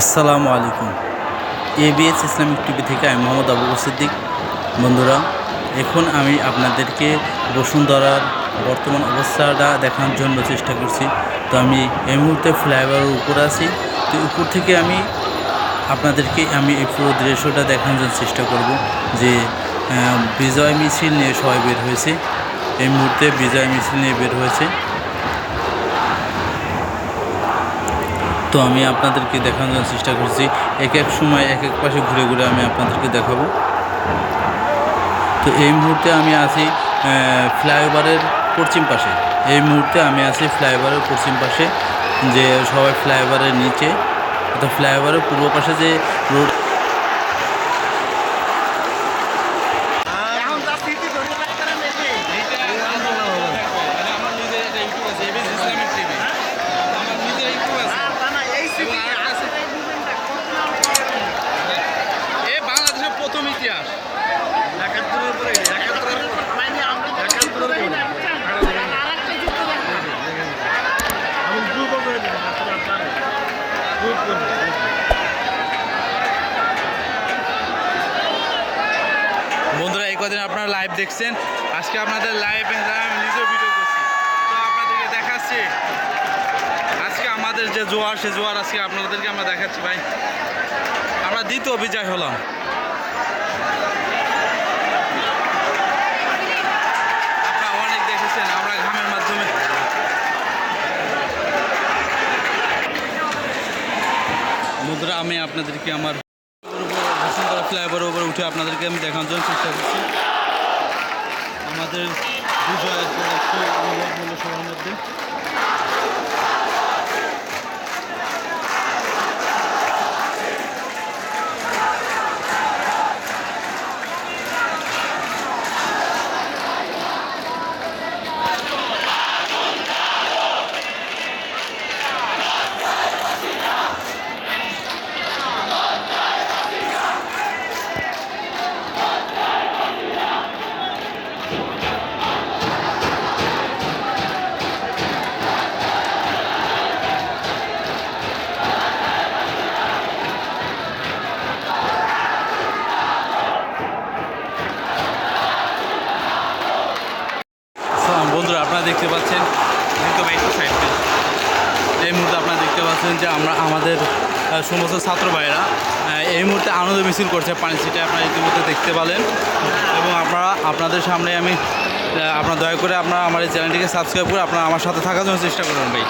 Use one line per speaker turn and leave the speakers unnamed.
আসসালামু আলাইকুম। ABS Islamic TV থেকে আমি মোহাম্মদ আবু সিদ্দিক। বন্ধুরা, এখন আমি আপনাদেরকে বসুন্ধরার বর্তমান অবস্থাটা দেখানোর জন্য চেষ্টা করছি। তো আমি এই মুহূর্তে ফ্লাইওভারের উপর আছি। তো উপর থেকে আমি আপনাদেরকে আমি এই পুরো দৃশ্যটা দেখানোর জন্য চেষ্টা করব যে বিজয় মিছিল নিয়ে সবাই বের হয়েছে। এই মুহূর্তে বিজয় মিছিল নিয়ে বের হয়েছে। তো আমি আপনাদেরকে দেখানোর চেষ্টা করছি। এক এক সময় এক এক পাশে ঘুরে ঘুরে আমি আপনাদেরকে দেখাবো। তো এই মুহূর্তে আমি আছি ফ্লাইওভারের পশ্চিম পাশে। এই মুহূর্তে আমি আছি ফ্লাইওভারের পশ্চিম পাশে, যে সবাই ফ্লাইওভারের নিচে। অর্থাৎ ফ্লাইওভারের পূর্ব পাশে যে রোড
ইতিহাস। বন্ধুরা, এই কদিন আপনারা লাইভ দেখছেন। আজকে আপনাদের লাইভ আমি নিজেও ভিডিও করছি। তো আপনাদেরকে দেখাচ্ছি। আজকে আমাদের যে জোয়ার, সে জোয়ার আজকে আপনাদেরকে আমরা দেখাচ্ছি, ভাই। আমরা দ্বিতীয় বিজয় হলাম। বন্ধুরা আমি আপনাদেরকে আমার বসুন্ধরা ফ্লাইওভারের উপরে উঠে আপনাদেরকে আমি দেখানোর জন্য চেষ্টা করছি। আমাদের বিজয়ের যে একটু অনুভব হলো সবার মধ্যে আসসালাম বন্ধুরা, আপনারা দেখতে পাচ্ছেন এই মুহূর্তে আপনারা দেখতে পাচ্ছেন যে আমরা আমাদের সমস্ত ছাত্র ভাইয়েরা এই মুহূর্তে আনন্দ মিছিল করছে পানি সিটে আপনারা ইতিমধ্যে দেখতে পালেন। এবং আপনারা, আপনাদের সামনে আমি আপনার আপনারা দয়া করে আপনারা আমার এই চ্যানেলটিকে সাবস্ক্রাইব করে আপনারা আমার সাথে থাকার জন্য চেষ্টা করুন ভাই।